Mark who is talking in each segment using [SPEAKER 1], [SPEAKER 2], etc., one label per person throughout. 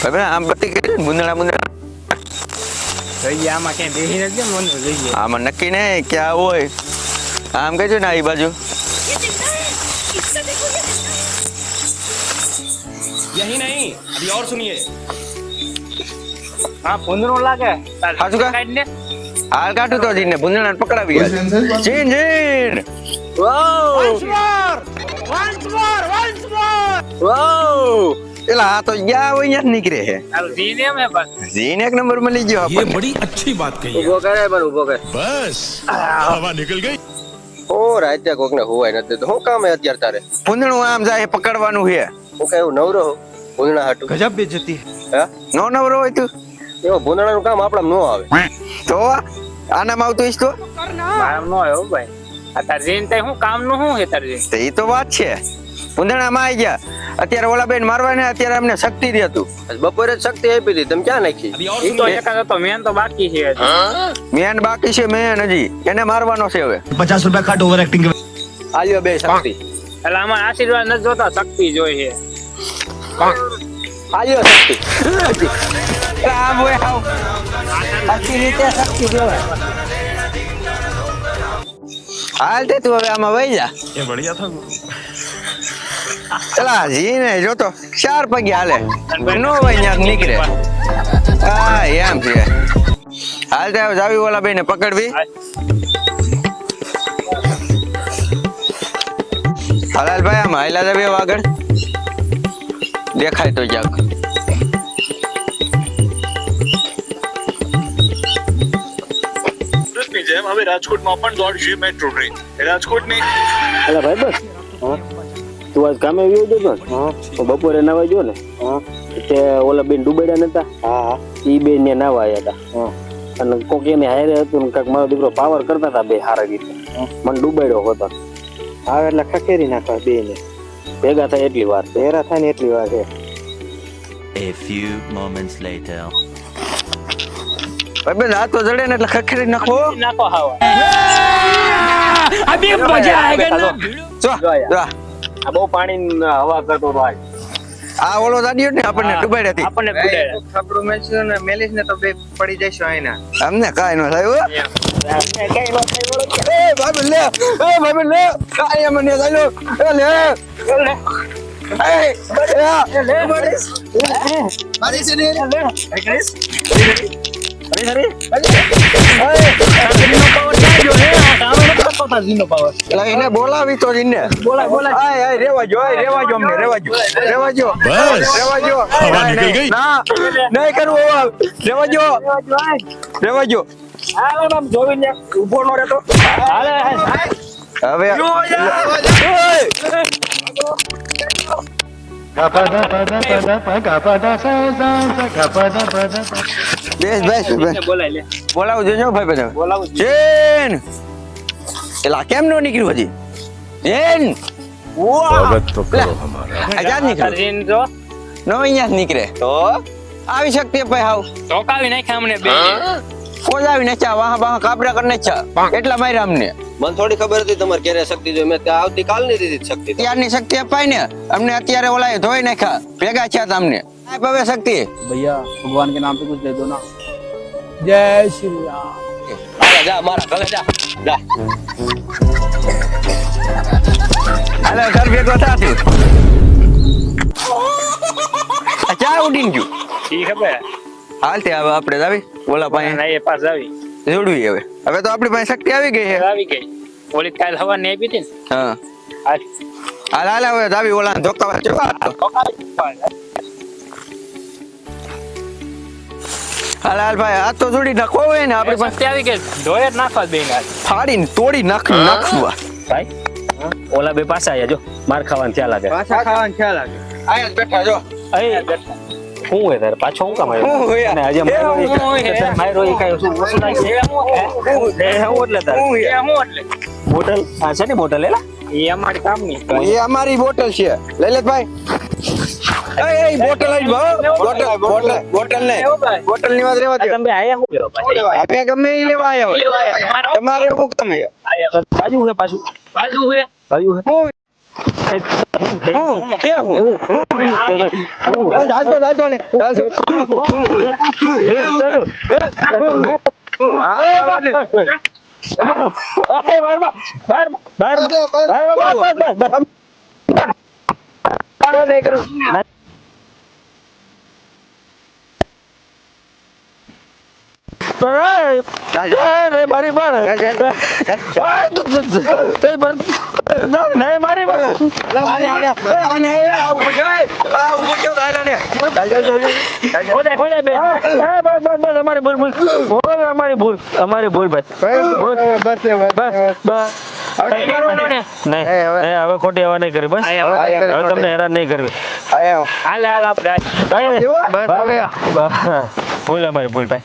[SPEAKER 1] હવે આમ બત્તી કરી ને બુંદડા બુંદડા
[SPEAKER 2] જોઈએ આમાં ક્યાંય બેસી નથી મન જોઈએ
[SPEAKER 1] આમાં નક્કી ને ક્યાં હોય આમ કહેજો ને આ બાજુ
[SPEAKER 3] यही नहीं अभी और सुनिए
[SPEAKER 2] હા ભૂંદરું લાગે તાર
[SPEAKER 1] હાચું કા?
[SPEAKER 2] કાઢ ને
[SPEAKER 1] હાલ કાઢું તો જીને બુંદડા પકડાવી ગયા જીન જીન એલા આ તો ગયા હોય અહીંયા જ નીકળે છે
[SPEAKER 2] હાલ જીને એમ હે બસ
[SPEAKER 1] જીન એક નંબર મળી ગયો
[SPEAKER 4] ये
[SPEAKER 1] આપણને.
[SPEAKER 4] बड़ी अच्छी बात कही है
[SPEAKER 5] ઉભો કરે પણ ઉભો કરે
[SPEAKER 4] बस हवा निकल ગઈ
[SPEAKER 5] ઓ રાતે કોક ને હોવાય નથી તો શું કામ હે અત્યારે તારે
[SPEAKER 1] પૂંદડું આમ જાય પકડવાનું છે
[SPEAKER 5] હું કઈ એવું નવરો હો ભૂંદણા હાટું
[SPEAKER 1] ગજબ બેજતી
[SPEAKER 5] હે
[SPEAKER 1] નો નવરો હોય તું
[SPEAKER 5] એવો ભૂંદણાનું કામ આપણા ન આવે
[SPEAKER 1] તો આનામાં આવતું હશે તો
[SPEAKER 2] મારામ નો આવ્યો ભાઈ આ તાર જીન તે હું કામ નું શું હે તાર જીન
[SPEAKER 1] તો એ તો વાત છે ઉંધાણામાં આવી ગયા. અત્યારે ઓલા બેન મારવા ને અત્યારે અમને શક્તિ દે હતું
[SPEAKER 5] બપોરે જ શક્તિ આપી હતી તમે ક્યાં નાખી?
[SPEAKER 2] તો એકાદ તો મેન તો બાકી છે
[SPEAKER 1] મેન બાકી છે મેન હજી. એને મારવાનો છે હવે.
[SPEAKER 6] પચાસ રૂપિયા કાટ ઓવર એક્ટિંગ
[SPEAKER 5] આલ્યો બે શક્તિ.
[SPEAKER 2] એટલે આમાં આશીર્વાદ નથી જોતા શક્તિ જોઈ છે.
[SPEAKER 5] આલ્યો શક્તિ.
[SPEAKER 1] રીતે હાલ તે તું હવે આમાં વહી જા.
[SPEAKER 4] એ બઢિયા થા
[SPEAKER 1] ચલા જીને જોતો ચાર પગે હાલે. નો હોય ત્યાં નીકળે. હા એમ છે. હાલ તે હવે જાવી ઓલા બેને પકડવી. હલાલ ભાઈ આમ હાયલા જાવી હવે આગળ. દેખાય તો ક્યાંક
[SPEAKER 7] સુરતની જેમ હવે રાજકોટમાં પણ દોડશે મેટ્રો ટ્રેન રાજકોટની
[SPEAKER 8] અલા ભાઈ બસ તું આજ કામે આવ્યો હતો તો બપોરે નાવા ગયો ને તે ઓલા બેન ડૂબેડા નતા હા ઈ બેન ને નાવા આવ્યા હતા અને કોક એને હારે હતું ને કાંઈક મારો દીકરો પાવર કરતા હતા બે હારા રીતે. મને ડૂબાડ્યો હતો. આવે એટલે ખખેરી નાખવા બે ને. ભેગા થાય એટલી વાર. ભેરા થાય ને એટલી વાર છે.
[SPEAKER 9] A few moments later.
[SPEAKER 1] ભાઈ બેન હાથ તો જડે ને એટલે ખખેરી નાખો.
[SPEAKER 2] નાખો હાવા.
[SPEAKER 1] જો જો.
[SPEAKER 8] આ બહુ પાણી હવા કરતો ભાઈ
[SPEAKER 1] આ ઓલો દાદીઓ ને આપણને ડુબાડ્યા હતી
[SPEAKER 2] આપણને ગુડે
[SPEAKER 5] મેં મેચું ને મેલીશ ને તો બે પડી જઈશું આઈના
[SPEAKER 1] અમને કાંઈ ન થાય હો. એ ભાઈ લે એ ભાઈ લે કાઈ એમ નહીં થાય એ લે એ એ લે મારી છે ને લે અરે અરે એટલે એને બોલાવી તો એને બોલાય બોલાય. આય આય રેવા જો આય રેવા જો અમને રેવા જો રેવા જો
[SPEAKER 4] બસ.
[SPEAKER 1] રેવા જો
[SPEAKER 4] હવા નીકળી ગઈ.
[SPEAKER 1] ના નહીં કરવું હવે. રેવા જો રેવા જો
[SPEAKER 2] જોઈને ઊભો નો રહેતો
[SPEAKER 1] હવે ઓય! બેસ બેસ બેસ.
[SPEAKER 2] બોલાય લે.
[SPEAKER 1] બોલાવું જોજો ભાઈ બધા
[SPEAKER 2] બોલાવું
[SPEAKER 1] એલા કેમ નો નીકળ્યું હજી? એન
[SPEAKER 4] સ્વાગત તો કરો અમારા.
[SPEAKER 1] આજાદ નીકળે જો નો અહીંયા નીકળે. તો? આવી શકતી ભાઈ હાવ.
[SPEAKER 2] ટોકાવી નાખ્યા અમને બે.
[SPEAKER 1] ખોજાવી નાખ્યા વાહ વાહ કાબરા કરી નાખ્યા. એટલા માર્યા અમને.
[SPEAKER 5] મને થોડી ખબર હતી તમારે ક્યારે શક્તિ જોઈ મેં આવતી કાલની દીધી શક્તિ
[SPEAKER 1] ત્યારની શક્તિ અપાય ને અમને અત્યારે ઓલા ધોઈ નાખ્યા. ભેગા થયા તમને હવે શક્તિ
[SPEAKER 8] ભૈયા ભગવાન કે નામ પે કુછ દે દો ના.
[SPEAKER 5] જય શ્રી રામ. જા મારા ઘરે જા.
[SPEAKER 1] હાલે ઘર ભેગો થાતું આ ચા ઉડીને ગયું?
[SPEAKER 2] ઈ ખબર?
[SPEAKER 1] હાલ તે હવે આપણે જાવી ઓલા પાસે.
[SPEAKER 2] ના એ પાસ આવી.
[SPEAKER 1] જોડવી હવે. હવે તો આપણી પાસે શક્તિ આવી ગઈ છે.
[SPEAKER 2] આવી ગઈ. ઓલી કાલ હવા ને આપી હતી ને?
[SPEAKER 1] હા. હાલ. હાલ હવે જાવી. ઓલા ધોકા ચવા હાલ હાલ ભાઈ આ તો જોડી નખો હોય ને આપણી પાસે
[SPEAKER 2] આવી કે ધોયે નાખવા બેન આજ
[SPEAKER 1] ફાડીને તોડી નાખ નાખવા.
[SPEAKER 8] ભાઈ ઓલા બે પાછા આયા જો. માર ખાવાનું ત્યાં લાગે.
[SPEAKER 5] પાછા ખાવાનું ખ્યાલ લાગે.
[SPEAKER 1] આયા બેઠા જો.
[SPEAKER 8] શું હોય તારે? પાછો હું કામ આવ્યો? અને આજે મારો
[SPEAKER 2] એ હું
[SPEAKER 8] ઈ
[SPEAKER 2] હે?
[SPEAKER 8] કાંઈ- માર્યો ઈ કાંઈ શું વસ્તુ નાખી?
[SPEAKER 2] હું
[SPEAKER 8] એટલે તારે?
[SPEAKER 1] હું
[SPEAKER 2] એટલે.
[SPEAKER 8] બોટલ? આ છે ને બોટલ એલા?
[SPEAKER 2] એ અમારી કામની.
[SPEAKER 1] એ અમારી બોટલ છે. લઈ લે ભાઈ. એ એ બોટલ જ ભાવ બોટલ બોટલ બોટલ ને બોટલની વાત રેવા
[SPEAKER 8] આ
[SPEAKER 1] દો
[SPEAKER 8] તમે આયા શું લેવા પાછા?
[SPEAKER 1] આપણે ગમે એ લેવા આવ્યા હોય તમારે શું તમે
[SPEAKER 8] આયા બાજુ હે પાછું
[SPEAKER 2] બાજુ હે
[SPEAKER 8] બાજુ હે
[SPEAKER 1] હું જાજો જાજો ને જાજો.
[SPEAKER 8] અમારી ભૂલ અમારી ભૂલ ભાઈ
[SPEAKER 1] બસ
[SPEAKER 8] હવે ખોટી હવા નહીં કરી બસ હવે તમને હેરાન નહીં કરવી. ભૂલ અમારી ભૂલ ભાઈ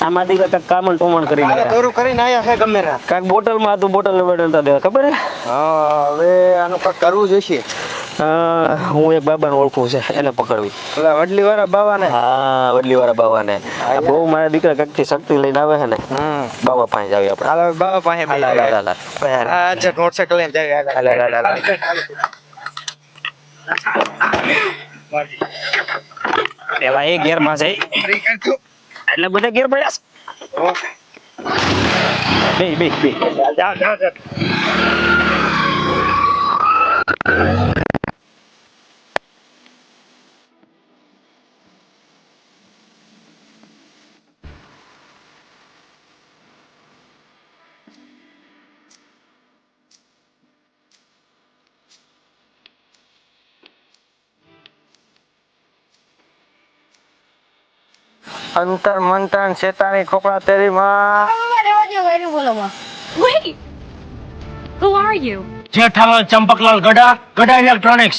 [SPEAKER 8] આમાંથી કાંઈક કામણ ટોમણ કરી
[SPEAKER 1] દોરું કરીને આયા છે ગમે
[SPEAKER 8] કાંઈક બોટલમાં હતું બોટલ બદલતા દેવા ખબર હા
[SPEAKER 1] હવે આનું કાંઈક કરવું જોઈશે
[SPEAKER 8] હું એક બાબાને ઓળખું છે એને પકડવી
[SPEAKER 1] એટલે વડલી વાળા બાવાને
[SPEAKER 8] હા વડલી વાળા બાવાને બહુ મારા દીકરા કચ્છી શક્તિ લઈને આવે છે ને બાબા પાસે જાવી આપણે
[SPEAKER 1] બાબા પાસે મોટરસાઇકલ લઈને
[SPEAKER 8] જાવી એવા એ ગેરમાં એટલે બધા ગેર પડ્યા બે બે બે.
[SPEAKER 1] અંતર મંતન શેતાની ખોપડા તેરી માં
[SPEAKER 6] Who are you?
[SPEAKER 3] Jethalal Champaklal Gada Gada electronics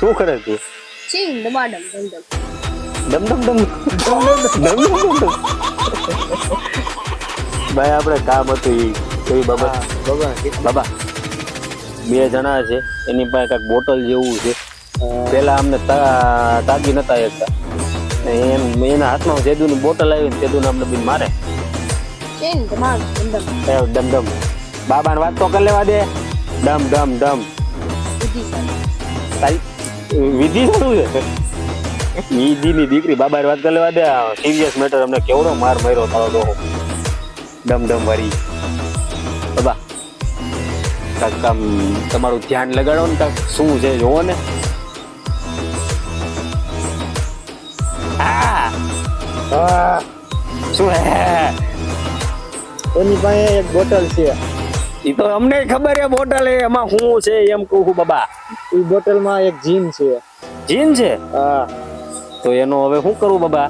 [SPEAKER 8] શું કરે છે. ડમ ડમ ડમ ડમ ડમ ડમ ડમ ડમ ભાઈ આપણે કામ હતું એ એવી બાબા
[SPEAKER 1] બાબા
[SPEAKER 8] બાબા બે જણા છે. એની પાસે કાંઈક બોટલ જેવું છે. પેલા અમને તા- તાકી નતા એકતા એમ એના હાથમાં જેદુની બોટલ આવી ને તેદુને અમને બી મારે. એ ડમ ડમ બાબાને વાત તો કરી લેવા દે. ડમ ડમ ડમ. તારી વિધિ શું છે? વિધિની દીકરી બાબા વાત કરી લેવા દે. સિરિયસ મેટર અમને કેવડો માર માર્યો તારો ડમ ડમ વારી બાબા કાંઈક તમારું ધ્યાન લગાડો ને કાંઈક શું છે, જોવો ને. શું
[SPEAKER 1] એની પાસે એક બોટલ છે.
[SPEAKER 8] ઈ તો અમને ખબર છે બોટલ એમાં શું છે એમ કહું છું બાબા.
[SPEAKER 1] એ બોટલમાં એક જીન છે.
[SPEAKER 8] જીન છે?
[SPEAKER 1] હા.
[SPEAKER 8] તો એનો હવે શું કરું બાબા?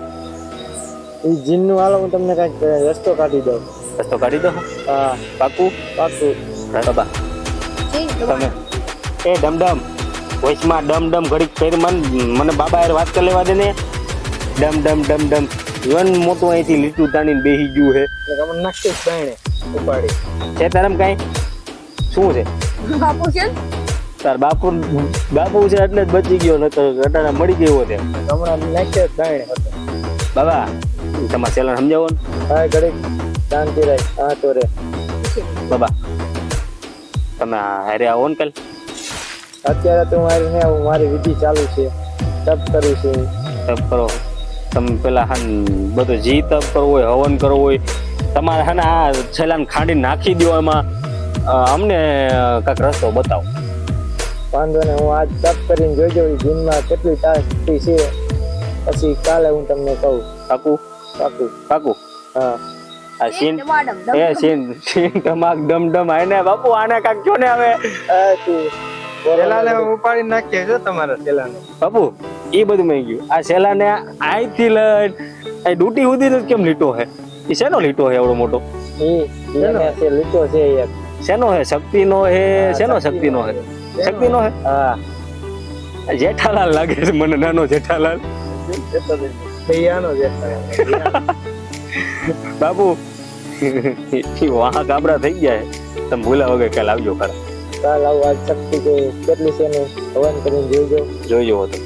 [SPEAKER 1] એ જીનનું હાલો હું તમને કંઈક રસ્તો કાઢી દઉં.
[SPEAKER 8] રસ્તો કાઢી દઉં?
[SPEAKER 1] હા.
[SPEAKER 8] પાકું?
[SPEAKER 1] પાકું.
[SPEAKER 8] હા, બાબા. તમે. એ ડમડમ. વોઇસમાં ડમ ડમ ઘડીક ફેર મન મને બાબા યાર વાત કરી લેવા દે ને ડમ ડમ ડમ ડમ જીવન મોટું અહીંથી લીટું તાણીને બેહી ગયું છે
[SPEAKER 1] એટલે તમને નાખી જ ઉપાડી.
[SPEAKER 8] છે તારમ કાંઈ? શું છે?
[SPEAKER 6] બાપુ છે?
[SPEAKER 8] તાર બાપુ બાપુ છે એટલે જ બચી ગયો નતો અટાણા મળી ગયો તે
[SPEAKER 1] હમણાં નાખે દાણે હતો.
[SPEAKER 8] બાબા તમારા સેલર સમજાવો ને.
[SPEAKER 1] હા ઘડીક શાંતિ રહે હા તો રે
[SPEAKER 8] બાબા તમે હારે આવો ને કાલ?
[SPEAKER 1] અત્યારે તો મારી ને મારી વિધિ ચાલુ છે. તપ કરું છું.
[SPEAKER 8] તપ કરો. તમે પેલા હા બધું જી તપ કરવો હોય હવન કરવો હોય તમારે હા આ છેલ્લા ખાંડી નાખી દો એમાં અમને કાંઈક રસ્તો બતાવો.
[SPEAKER 10] વાંધો ને હું આજ તપ કરીને જોજો જીમમાં કેટલી તાકતી છે. પછી કાલે હું તમને કહું.
[SPEAKER 8] કાકુ?
[SPEAKER 10] કાકુ.
[SPEAKER 8] કાકુ?
[SPEAKER 10] હા.
[SPEAKER 8] આ સીન એ સીન સીન તમાક ડમ ડમ આને બાપુ આને કાક જો ને હવે
[SPEAKER 10] તું ઉપાડી નાખીએ છો તમારા પેલાને
[SPEAKER 8] બાપુ એ બધું મેં ગયું. આ સેલાને અહીંથી લઈ આ ડૂટી સુધી જ કેમ લીટો હે? એ શેનો લીટો છે એવડો મોટો?
[SPEAKER 10] લીટો છે એક.
[SPEAKER 8] શેનો હે શક્તિનો હે શેનો શક્તિનો હે શક્તિનો હે
[SPEAKER 10] હા.
[SPEAKER 8] જેઠાલાલ લાગે છે મને નાનો જેઠાલાલ. બાપુ વાહ ગાબડા થઈ ગયા છે. તમે ભૂલા વગર કાલ આવજો ખરા.
[SPEAKER 10] કાલ આવું આજ શક્તિ કે કેટલી છે ને હવન કરીને જોઈજો.
[SPEAKER 8] જોઈજો હતો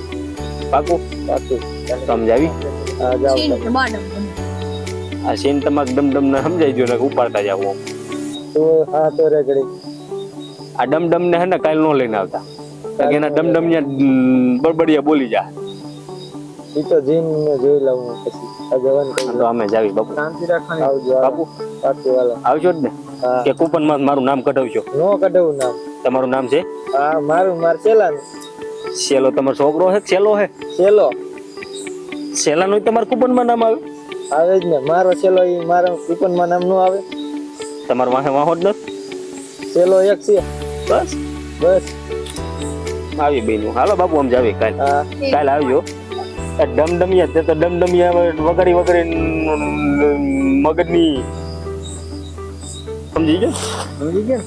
[SPEAKER 8] પાકું
[SPEAKER 10] પાકું
[SPEAKER 8] સમજાવી?
[SPEAKER 10] હા
[SPEAKER 8] આ સીન તમાક ડમ ડમ ને સમજાઈ ગયો ને ઉપાડતા જાવ આમ.
[SPEAKER 10] તો હા તો રેગડી
[SPEAKER 8] આ ડમ ડમ ને હે ને કાલ નો લઈને આવતા. કારણ કે એના ડમ ડમ ને બડબડિયા બોલી જા.
[SPEAKER 10] ઈ તો જીન ને જોઈ લઉં પછી. આ જવાન
[SPEAKER 8] તો અમે જાવી બાપુ.
[SPEAKER 10] શાંતિ રાખવાની. આવજો
[SPEAKER 8] બાપુ
[SPEAKER 10] પાકું વાલા
[SPEAKER 8] આવજો જ ને. કે કૂપનમાં મારું નામ કઢાવજો.
[SPEAKER 10] નો કઢવું નામ.
[SPEAKER 8] તમારું નામ છે?
[SPEAKER 10] હા મારું માર
[SPEAKER 8] સેલો તમારો છોકરો હે કે સેલો હે?
[SPEAKER 10] સેલો
[SPEAKER 8] સેલાનું તમારું કૂપનમાં નામ આવે?
[SPEAKER 10] આવે જ ને. મારો સેલો ઈ મારા કૂપનમાં નામ નો આવે.
[SPEAKER 8] તમારો વાહે વાહો જ નથી?
[SPEAKER 10] છેલ્લો એક છે.
[SPEAKER 8] બસ?
[SPEAKER 10] બસ.
[SPEAKER 8] આવી બેનું હાલો બાપુ આમ જાવી કાલ. કાલ આવજો. ડમડમિયા તે તો ડમડમિયા વગાડી વગાડી મગજની સમજી ગયો?
[SPEAKER 10] સમજી ગયા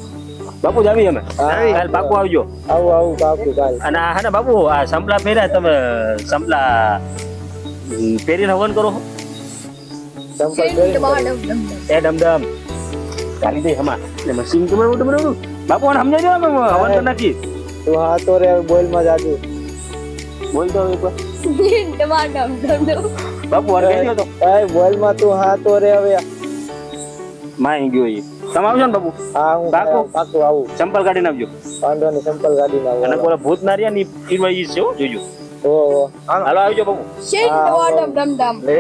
[SPEAKER 8] બાપુ જ આવી અમે. કાલ પાકું આવજો.
[SPEAKER 10] આવું આવું બાપુ કાલ.
[SPEAKER 8] અને આ હે ને બાપુ આ સંપલા પહેર્યા તમે સંપલા પહેરીને હવન કરો છો? ચાલી દે હમા એટલે મશીન તો બનાવું બાપુ આને સમજાઈ દો હવન તો નથી
[SPEAKER 10] તું હા તો રે બોલમાં જાજુ
[SPEAKER 8] બોલ તો એકવાર.
[SPEAKER 6] ચેન ટમાટમ ડમડમ
[SPEAKER 8] બાપુ વાર કહી તો
[SPEAKER 10] એ બોલમાં તું હા તો રે હવે
[SPEAKER 8] માં ગયો એ તમે આવજો ને બાપુ
[SPEAKER 10] હા હું
[SPEAKER 8] પાકું?
[SPEAKER 10] પાકું આવું
[SPEAKER 8] ચંપલ કાઢીને આવજો
[SPEAKER 10] વાંધો નહીં ચંપલ ગાડી ના
[SPEAKER 8] અને પેલા ભૂત ના રહ્યા ની ઈ ઈ છે જોજો
[SPEAKER 10] ઓ ઓ
[SPEAKER 8] હાલો આવજો બાપુ લે